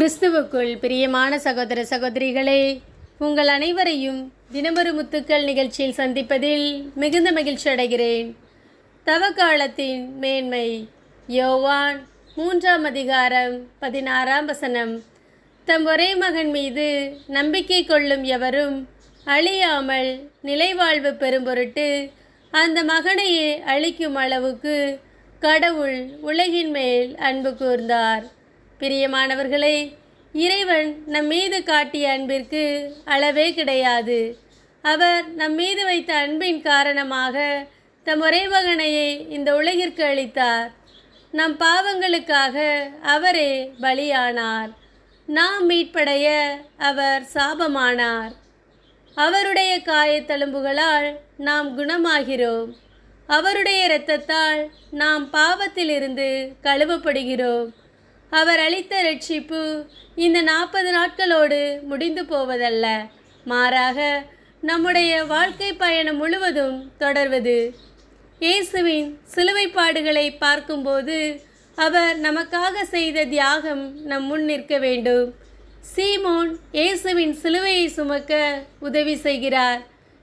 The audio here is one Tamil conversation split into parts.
கிறிஸ்துவுக்குள் பிரியமான சகோதர சகோதரிகளே உங்கள் அனைவரையும் தினமொரு முத்துக்கள் நிகழ்ச்சியில் சந்திப்பதில் மிகுந்த மகிழ்ச்சி அடைகிறேன். தவக்காலத்தின் மேன்மை யோவான் மூன்றாம் அதிகாரம் பதினாறாம் வசனம். தம் ஒரே மகன் மீது நம்பிக்கை கொள்ளும் எவரும் அழியாமல் நிலைவாழ்வு பெறும் பொருட்டு அந்த மகனையே அழிக்கும் அளவுக்கு கடவுள் உலகின் மேல் அன்பு கூர்ந்தார். பிரியமானவர்களே இறைவன் நம் மீது காட்டிய அன்பிற்கு அளவே கிடையாது. அவர் நம் மீது வைத்த அன்பின் காரணமாக தம் ஒரே இந்த உலகிற்கு அளித்தார். நம் பாவங்களுக்காக அவரே பலியானார். நாம் மீட்படைய அவர் சாபமானார். அவருடைய காயத்தழும்புகளால் நாம் குணமாகிறோம். அவருடைய இரத்தத்தால் நாம் பாவத்திலிருந்து கழுவப்படுகிறோம். அவர் அளித்த ரட்சிப்பு இந்த நாற்பது நாட்களோடு முடிந்து போவதல்ல. மாறாக நம்முடைய வாழ்க்கை பயணம் முழுவதும் தொடர்வது. இயேசுவின் சிலுவைப்பாடுகளை பார்க்கும்போது அவர் நமக்காக செய்த தியாகம் நம் முன் நிற்க வேண்டும். சீமோன் இயேசுவின் சிலுவையை சுமக்க உதவி செய்கிறார்.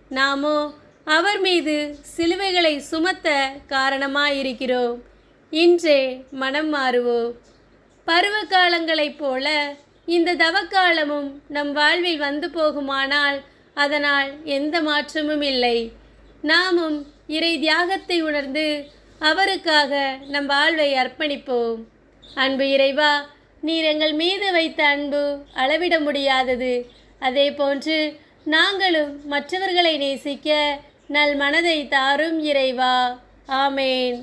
நாமோ அவர் மீது சிலுவைகளை சுமத்த காரணமாயிருக்கிறோம். இன்றே மனம் மாறுவோம். பருவ காலங்களைப் போல இந்த தவக்காலமும் நம் வாழ்வில் வந்து போகுமானால் அதனால் எந்த மாற்றமும் இல்லை. நாமும் இறை தியாகத்தை உணர்ந்து அவருக்காக நம் வாழ்வை அர்ப்பணிப்போம். அன்பு இறைவா நீர் எங்கள் மீது வைத்த அன்பு அளவிட முடியாதது. அதே போன்று நாங்களும் மற்றவர்களை நேசிக்க நல் மனதை தாரும் இறைவா. ஆமேன்.